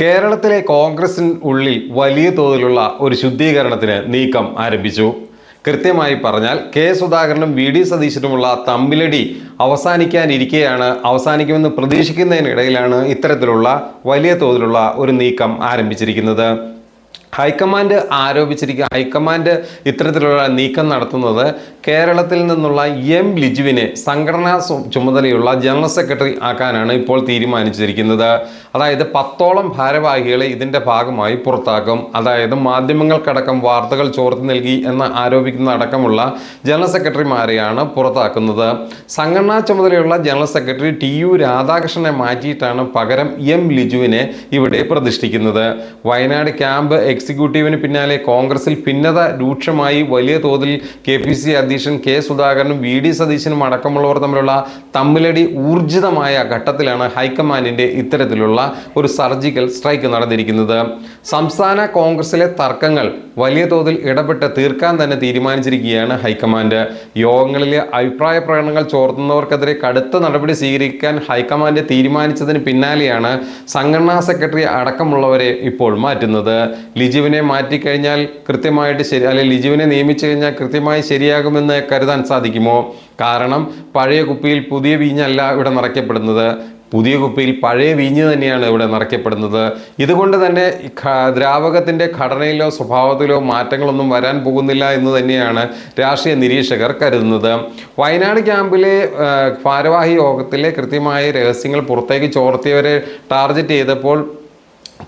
കേരളത്തിലെ കോൺഗ്രസിന് ഉള്ളിൽ വലിയ തോതിലുള്ള ഒരു ശുദ്ധീകരണത്തിന് നീക്കം ആരംഭിച്ചു. കൃത്യമായി പറഞ്ഞാൽ കെ സുധാകരനും വി ഡി സതീശനുമുള്ള തമ്മിലടി അവസാനിക്കാനിരിക്കെയാണ് അവസാനിക്കുമെന്ന് പ്രതീക്ഷിക്കുന്നതിനിടയിലാണ് ഇത്തരത്തിലുള്ള വലിയ തോതിലുള്ള ഒരു നീക്കം ആരംഭിച്ചിരിക്കുന്നത്. ഹൈക്കമാൻഡ് ആരോപിച്ചിരിക്കുക ഹൈക്കമാൻഡ് ഇത്തരത്തിലുള്ള നീക്കം നടത്തുന്നത് കേരളത്തിൽ നിന്നുള്ള എം ലിജുവിനെ സംഘടനാ ചുമതലയുള്ള ജനറൽ സെക്രട്ടറി ആക്കാനാണ് ഇപ്പോൾ തീരുമാനിച്ചിരിക്കുന്നത്. അതായത് പത്തോളം ഭാരവാഹികളെ ഇതിന്റെ ഭാഗമായി പുറത്താക്കും. അതായത് മാധ്യമങ്ങൾക്കടക്കം വാർത്തകൾ ചോർത്തി നൽകി എന്ന് ആരോപിക്കുന്ന അടക്കമുള്ള ജനറൽ സെക്രട്ടറിമാരെയാണ് പുറത്താക്കുന്നത്. സംഘടനാ ചുമതലയുള്ള ജനറൽ സെക്രട്ടറി ടി യു രാധാകൃഷ്ണനെ മാറ്റിയിട്ടാണ് പകരം എം ലിജുവിനെ ഇവിടെ പ്രതിഷ്ഠിക്കുന്നത്. വയനാട് ക്യാമ്പ് എക്സിക്യൂട്ടീവിന് പിന്നാലെ കോൺഗ്രസിൽ ഭിന്നത രൂക്ഷമായി വലിയ തോതിൽ കെ പി സി അധ്യക്ഷൻ കെ സുധാകരനും വി ഡി സതീശനും അടക്കമുള്ളവർ തമ്മിലുള്ള തമ്മിലടി ഊർജിതമായ ഘട്ടത്തിലാണ് ഹൈക്കമാൻഡിന്റെ ഇത്തരത്തിലുള്ള ഒരു സർജിക്കൽ സ്ട്രൈക്ക് നടന്നിരിക്കുന്നത്. സംസ്ഥാന കോൺഗ്രസിലെ തർക്കങ്ങൾ വലിയ തോതിൽ ഇടപെട്ട് തീർക്കാൻ തന്നെ തീരുമാനിച്ചിരിക്കുകയാണ് ഹൈക്കമാൻഡ്. യോഗങ്ങളിലെ അഭിപ്രായ പ്രകടനങ്ങൾ ചോർത്തുന്നവർക്കെതിരെ കടുത്ത നടപടി സ്വീകരിക്കാൻ ഹൈക്കമാൻഡ് തീരുമാനിച്ചതിന് പിന്നാലെയാണ് സംഘടനാ സെക്രട്ടറി അടക്കമുള്ളവരെ ഇപ്പോൾ മാറ്റുന്നത്. ലിജുവിനെ മാറ്റിക്കഴിഞ്ഞാൽ കൃത്യമായിട്ട് ശരി അല്ലെങ്കിൽ ലിജുവിനെ നിയമിച്ചു കഴിഞ്ഞാൽ കൃത്യമായി ശരിയാകുമെന്ന് കരുതാൻ സാധിക്കുമോ? കാരണം പഴയ കുപ്പിയിൽ പുതിയ വീഞ്ഞല്ല ഇവിടെ നിറയ്ക്കപ്പെടുന്നത്. പുതിയ കുപ്പിയിൽ പഴയ വീഞ്ഞ് തന്നെയാണ് ഇവിടെ നിറയ്ക്കപ്പെടുന്നത്. ഇതുകൊണ്ട് തന്നെ ദ്രാവകത്തിന്റെ ഘടനയിലോ സ്വഭാവത്തിലോ മാറ്റങ്ങളൊന്നും വരാൻ പോകുന്നില്ല എന്ന് തന്നെയാണ് രാഷ്ട്രീയ നിരീക്ഷകർ കരുതുന്നത്. വയനാട് ക്യാമ്പിലെ ഭാരവാഹി യോഗത്തിലെ കൃത്യമായ രഹസ്യങ്ങൾ പുറത്തേക്ക് ചോർത്തിയവരെ ടാർഗറ്റ് ചെയ്തപ്പോൾ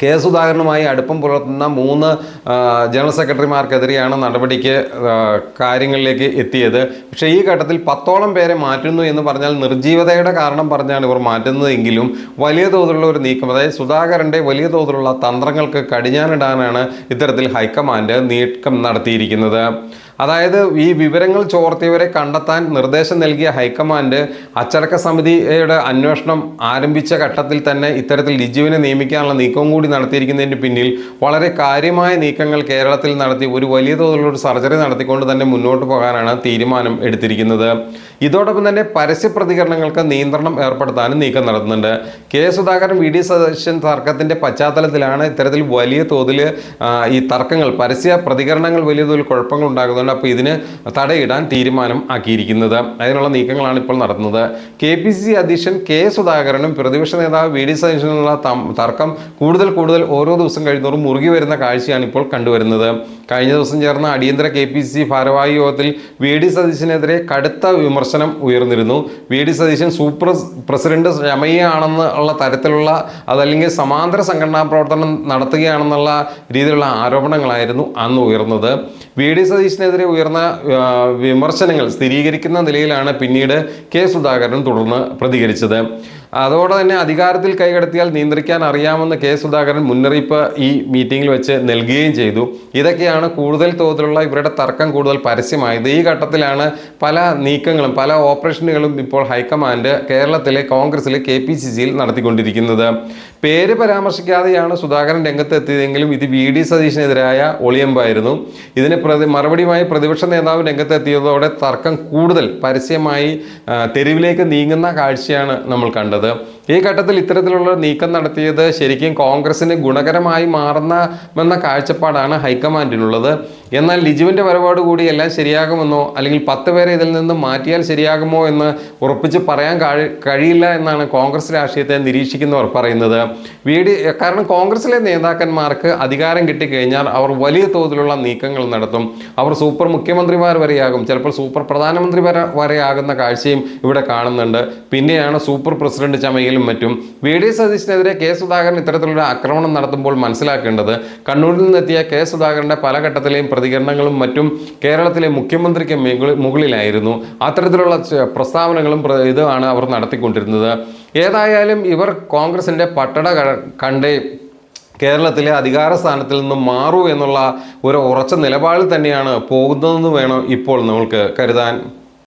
കെ സുധാകരനുമായി അടുപ്പം പുലർത്തുന്ന മൂന്ന് ജനറൽ സെക്രട്ടറിമാർക്കെതിരെയാണ് നടപടിക്ക് കാര്യങ്ങളിലേക്ക് എത്തിയത്. പക്ഷേ ഈ ഘട്ടത്തിൽ പത്തോളം പേരെ മാറ്റുന്നു എന്ന് പറഞ്ഞാൽ നിർജീവതയുടെ കാരണം പറഞ്ഞാണ് ഇവർ മാറ്റുന്നതെങ്കിലും വലിയ തോതിലുള്ള ഒരു നീക്കം അതായത് സുധാകരന്റെ വലിയ തോതിലുള്ള തന്ത്രങ്ങൾക്ക് കടിഞ്ഞാനിടാനാണ് ഇത്തരത്തിൽ ഹൈക്കമാൻഡ് നീക്കം നടത്തിയിരിക്കുന്നത്. അതായത് ഈ വിവരങ്ങൾ ചോർത്തിയവരെ കണ്ടെത്താൻ നിർദ്ദേശം നൽകിയ ഹൈക്കമാൻഡ് അച്ചടക്ക സമിതിയുടെ അന്വേഷണം ആരംഭിച്ച ഘട്ടത്തിൽ തന്നെ ഇത്തരത്തിൽ ലിജുവിനെ നിയമിക്കാനുള്ള നീക്കവും കൂടി നടത്തിയിരിക്കുന്നതിന് പിന്നിൽ വളരെ കാര്യമായ നീക്കങ്ങൾ കേരളത്തിൽ നടത്തി ഒരു വലിയ തോതിലുള്ള സർജറി നടത്തിക്കൊണ്ട് തന്നെ മുന്നോട്ട് പോകാനാണ് തീരുമാനം എടുത്തിരിക്കുന്നത്. ഇതോടൊപ്പം തന്നെ പരസ്യ പ്രതികരണങ്ങൾക്ക് നിയന്ത്രണം ഏർപ്പെടുത്താനും നീക്കം നടത്തുന്നുണ്ട്. K Sudhakaran V D Satheesan തർക്കത്തിന്റെ പശ്ചാത്തലത്തിലാണ് ഇത്തരത്തിൽ വലിയ തോതിൽ ഈ തർക്കങ്ങൾ പരസ്യ പ്രതികരണങ്ങൾ വലിയ തോതിൽ കുഴപ്പങ്ങൾ ഉണ്ടാകുന്നുണ്ട് അപ്പോൾ ഇതിന് തടയിടാൻ തീരുമാനം ആക്കിയിരിക്കുന്നത്. അതിനുള്ള നീക്കങ്ങളാണ് ഇപ്പോൾ നടത്തുന്നത്. കെ പി സി സി അധ്യക്ഷൻ കെ സുധാകരനും പ്രതിപക്ഷ നേതാവ് വി ഡി സതീശനുള്ള തർക്കം കൂടുതൽ കൂടുതൽ ഓരോ ദിവസം കഴിയുന്നതോറും മുറുകി വരുന്ന കാഴ്ചയാണ് ഇപ്പോൾ കണ്ടുവരുന്നത്. കഴിഞ്ഞ ദിവസം ചേർന്ന അടിയന്തര കെ പി സി ഭാരവാഹി യോഗത്തിൽ വി ഡി സതീശനെതിരെ കടുത്ത വിമർശനം ഉയർന്നിരുന്നു. V D Satheesan super president രമയ്യാണെന്ന് ഉള്ള തരത്തിലുള്ള അതല്ലെങ്കിൽ സമാന്തര സംഘടനാ പ്രവർത്തനം നടത്തുകയാണെന്നുള്ള രീതിയിലുള്ള ആരോപണങ്ങളായിരുന്നു അന്ന് ഉയർന്നത്. വി ഡി സതീഷിനെതിരെ ഉയർന്ന വിമർശനങ്ങൾ സ്ഥിരീകരിക്കുന്ന നിലയിലാണ് പിന്നീട് കെ സുധാകരൻ തുടർന്ന് പ്രതികരിച്ചത്. അതോടെ തന്നെ അധികാരത്തിൽ കൈകടത്തിയാൽ നിയന്ത്രിക്കാൻ അറിയാമെന്ന് കെ സുധാകരൻ മുന്നറിയിപ്പ് ഈ മീറ്റിംഗിൽ വെച്ച് നൽകുകയും ചെയ്തു. ഇതൊക്കെയാണ് കൂടുതൽ തോതിലുള്ള ഇവരുടെ തർക്കം കൂടുതൽ പരസ്യമായത്. ഈ ഘട്ടത്തിലാണ് പല നീക്കങ്ങളും പല ഓപ്പറേഷനുകളും ഇപ്പോൾ ഹൈക്കമാൻഡ് കേരളത്തിലെ കോൺഗ്രസിലെ കെ പി സി സിയിൽ നടത്തിക്കൊണ്ടിരിക്കുന്നത്. പേര് പരാമർശിക്കാതെയാണ് സുധാകരൻ രംഗത്ത് എത്തിയതെങ്കിലും ഇത് വി ഡി സതീഷിനെതിരായ ഒളിയമ്പായിരുന്നു. ഇതിന് പ്രതി മറുപടിയുമായി പ്രതിപക്ഷ നേതാവ് രംഗത്തെത്തിയതോടെ തർക്കം കൂടുതൽ പരസ്യമായി തെരുവിലേക്ക് നീങ്ങുന്ന കാഴ്ചയാണ് നമ്മൾ കണ്ടത്. അത് ഈ ഘട്ടത്തിൽ ഇത്തരത്തിലുള്ള നീക്കം നടത്തിയത് ശരിക്കും കോൺഗ്രസിന് ഗുണകരമായി മാറുന്ന കാഴ്ചപ്പാടാണ് ഹൈക്കമാൻഡിനുള്ളത്. എന്നാൽ ലിജുവിന്റെ വരവോടുകൂടി എല്ലാം ശരിയാകുമെന്നോ അല്ലെങ്കിൽ പത്ത് പേരെ ഇതിൽ നിന്ന് മാറ്റിയാൽ ശരിയാകുമോ എന്ന് ഉറപ്പിച്ച് പറയാൻ കഴിയില്ല എന്നാണ് കോൺഗ്രസ് രാഷ്ട്രീയത്തെ നിരീക്ഷിക്കുന്നവർ പറയുന്നത്. വി ഡി കാരണം കോൺഗ്രസിലെ നേതാക്കന്മാർക്ക് അധികാരം കിട്ടിക്കഴിഞ്ഞാൽ അവർ വലിയ തോതിലുള്ള നീക്കങ്ങൾ നടത്തും. അവർ സൂപ്പർ മുഖ്യമന്ത്രിമാർ വരെയാകും. ചിലപ്പോൾ സൂപ്പർ പ്രധാനമന്ത്രി വരെ വരെയാകുന്ന കാഴ്ചയും ഇവിടെ കാണുന്നുണ്ട്. പിന്നെയാണ് സൂപ്പർ പ്രസിഡന്റ് ചമയിലും മറ്റും. വി ഡി സതീശനെതിരെ കെ സുധാകരൻ ഇത്തരത്തിലൊരു ആക്രമണം നടത്തുമ്പോൾ മനസ്സിലാക്കേണ്ടത് കണ്ണൂരിൽ നിന്നെത്തിയ കെ സുധാകരന്റെ പല ഘട്ടത്തിലെയും പ്രതികരണങ്ങളും മറ്റും കേരളത്തിലെ മുഖ്യമന്ത്രിക്ക് മുകളിലായിരുന്നു. അത്തരത്തിലുള്ള പ്രസ്താവനകളും ഇതാണ് അവർ നടത്തിക്കൊണ്ടിരുന്നത്. ഏതായാലും ഇവർ കോൺഗ്രസിന്റെ പട്ടട കണ്ട കേരളത്തിലെ അധികാര സ്ഥാനത്തിൽ നിന്ന് മാറൂ എന്നുള്ള ഒരു ഉറച്ച നിലപാടിൽ തന്നെയാണ് പോകുന്നതെന്ന് വേണം ഇപ്പോൾ നമ്മൾക്ക് കരുതാൻ.